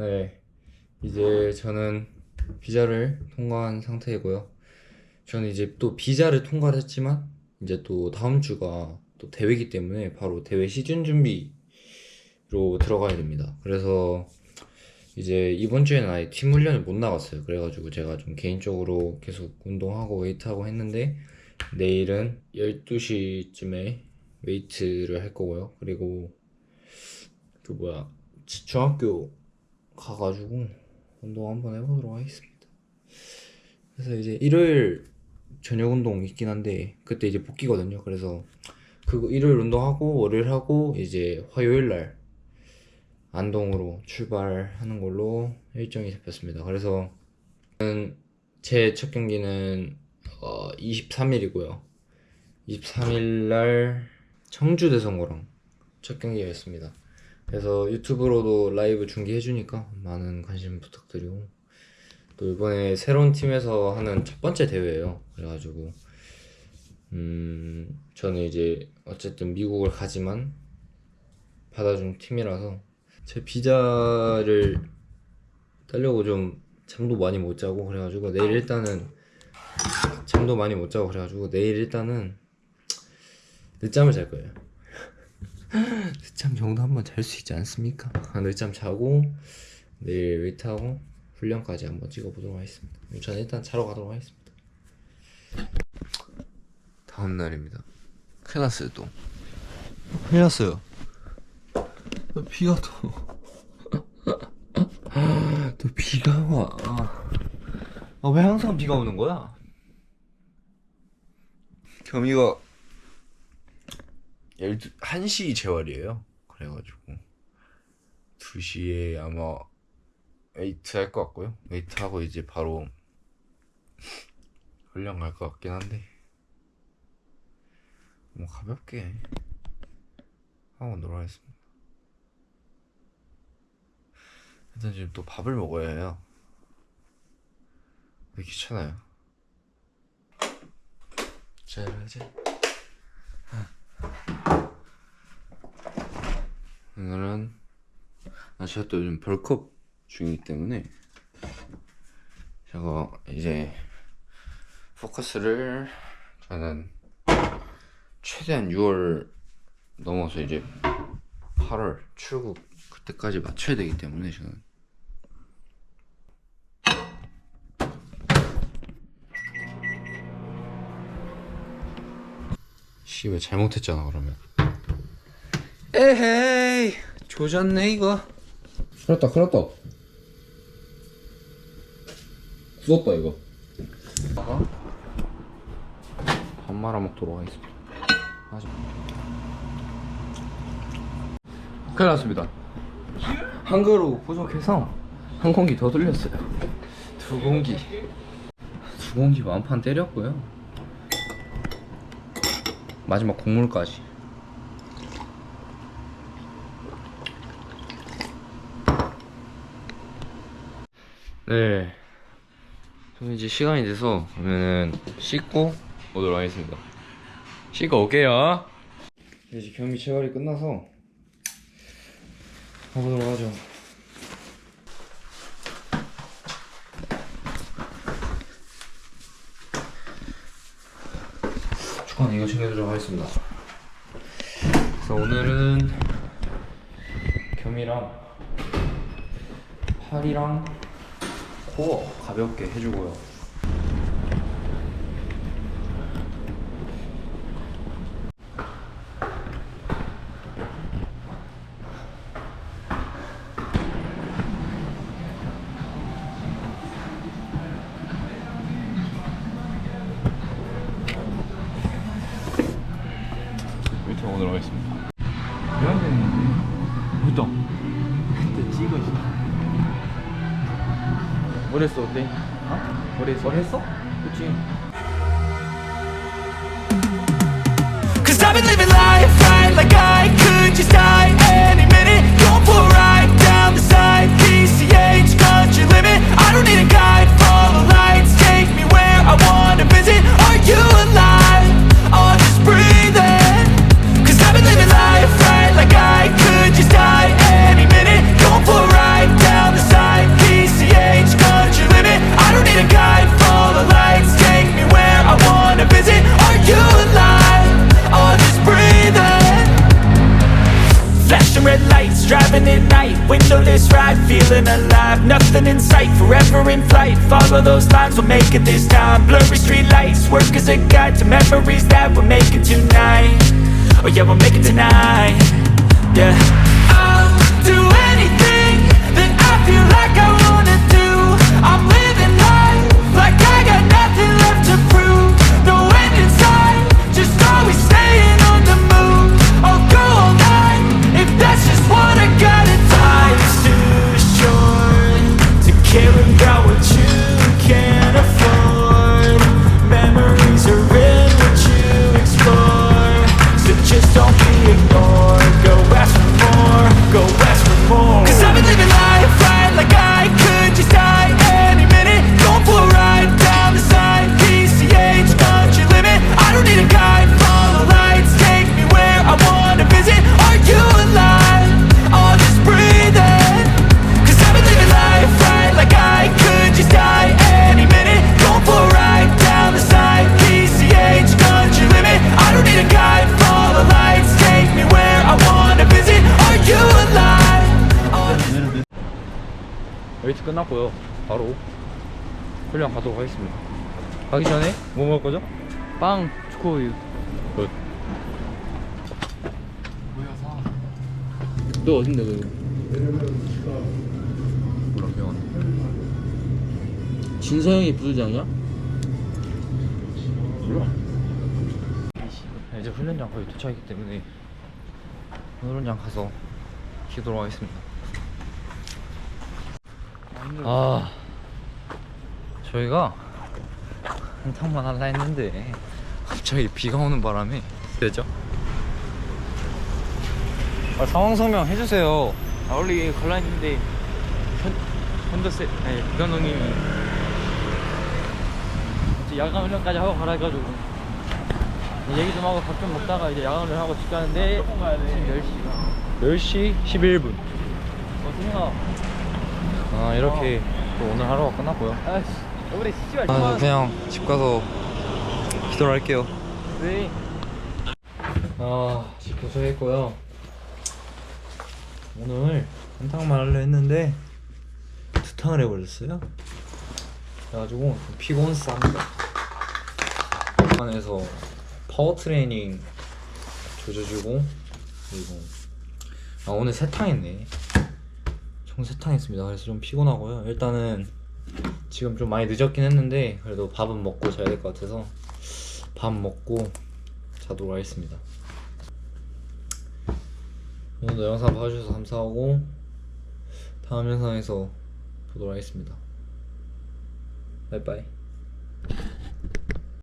네, 이제 저는 비자를 통과한 상태이고요. 저는 이제 또 비자를 통과를 했지만 이제 또 다음 주가 또 대회이기 때문에 바로 대회 시즌 준비로 들어가야 됩니다. 그래서 이제 이번 주에는 아예 팀 훈련을 못 나갔어요. 그래가지고 제가 좀 개인적으로 계속 운동하고 웨이트하고 했는데 내일은 12시쯤에 웨이트를 할 거고요. 그리고 그 뭐야 지- 중학교 가가지고 운동 한번 해보도록 하겠습니다. 그래서 이제 일요일 저녁 운동 있긴 한데 그때 이제 복귀거든요. 그래서 그 일요일 운동하고 월요일 하고 이제 화요일 날 안동으로 출발하는 걸로 일정이 잡혔습니다. 그래서 제 첫 경기는 어, 23일이고요. 23일 날 청주 대성고랑 첫 경기였습니다. 그래서 유튜브로도 라이브 중계해주니까 많은 관심 부탁드리고 또 이번에 새로운 팀에서 하는 첫 번째 대회예요. 그래가지고 음 저는 이제 어쨌든 미국을 가지만 받아준 팀이라서 제 비자를 따려고 좀 잠도 많이 못 자고 그래가지고 내일 일단은 잠도 많이 못 자고 그래가지고 내일 일단은 늦잠을 잘 거예요. 늦잠 정도 한번 잘 수 있지 않습니까? 아, 늦잠 자고 내일 웨이트하고 훈련까지 한번 찍어보도록 하겠습니다. 저는 일단 자러 가도록 하겠습니다. 다음 날입니다. 큰일 났어요 또. 큰일 났어요. 비가 또. 또 비가 와. 아, 왜 항상 비가 오는 거야? 겸이가 12, 1시 재활이에요. 그래가지고 2시에 아마 웨이트 할 것 같고요. 웨이트 하고 이제 바로 훈련 갈 것 같긴 한데 뭐 가볍게 하고 놀아야겠습니다. 일단 지금 또 밥을 먹어야 해요. 왜 귀찮아요? 짜라잔. 오늘은 아 제가 또 요즘 벌크업 중이기 때문에 제가 이제 포커스를 저는 최대한 6월 넘어서 이제 8월 출국 그때까지 맞춰야 되기 때문에 저는. 씨왜 잘못했잖아 그러면 에헤이 조졌네 이거. 그렇다 그렇다. 굳었다 이거. 밥 말아 먹도록 하겠습니다. 하자 큰일 났습니다. 한 그릇 부족해서 한 공기 더 돌렸어요. 두 공기. 두 공기 완판 때렸고요. 마지막 국물까지 네. 저는 이제 시간이 돼서 그러면은 씻고 오도록 하겠습니다. 씻고 올게요. 이제 겸이 체활이 끝나서 가보도록 하죠. 축구는 이거 챙겨드리도록 하겠습니다. 그래서 오늘은 겸이랑 팔이랑 코어 가볍게 해주고요. 오도록 하겠습니다. 이런 데는 있다. 그때 찍어 뭘 했어 어때? 어? 뭘 했어? 뭘 했어? 그치 Cause I've been living life right like I could just die Windowless ride, feeling alive. Nothing in sight, forever in flight. Follow those lines, we'll make it this time. Blurry street lights, work as a guide To memories that we're making tonight. Oh yeah, we'll make it tonight. Yeah. I'll do anything 끝났고요. 바로 훈련 가도록 하겠습니다. 가기 전에 뭐 먹을 거죠? 빵 초코우유 굿. 너 어딘데 너 몰라 기억 안 진서형이 부주장이야? 몰라. 이제 훈련장 거의 도착했기 때문에 훈련장 가서 쉬도록 하겠습니다. 아 저희가 한탕만 할라 했는데 갑자기 비가 오는 바람에 되죠? 아, 상황 설명 해주세요. 아 원래 이게 걸라 했는데 현 현더세 아니 비감독님이 이제 야간 훈련까지 하고 가라 해가지고 얘기 좀 하고 밥 좀 먹다가 이제 야간 훈련 하고 집 가는데 지금 10시가 10시 11분. 어 승현 아아 이렇게 또 오늘 하루가 끝났고요. 아씨 우리 씨발 아, 그냥 집 가서 기도를 할게요. 왜 아, 집 도착했고요. 오늘 한탕만 하려 했는데 두 탕을 해버렸어요. 그래가지고 좀 피곤합니다. 안에서 파워 트레이닝 조져주고 그리고 아 오늘 세 탕 했네. 총 세탕 했습니다. 그래서 좀 피곤하고요. 일단은 지금 좀 많이 늦었긴 했는데 그래도 밥은 먹고 자야 될 것 같아서 밥 먹고 자도록 하겠습니다. 오늘도 영상 봐주셔서 감사하고 다음 영상에서 보도록 하겠습니다. 바이바이.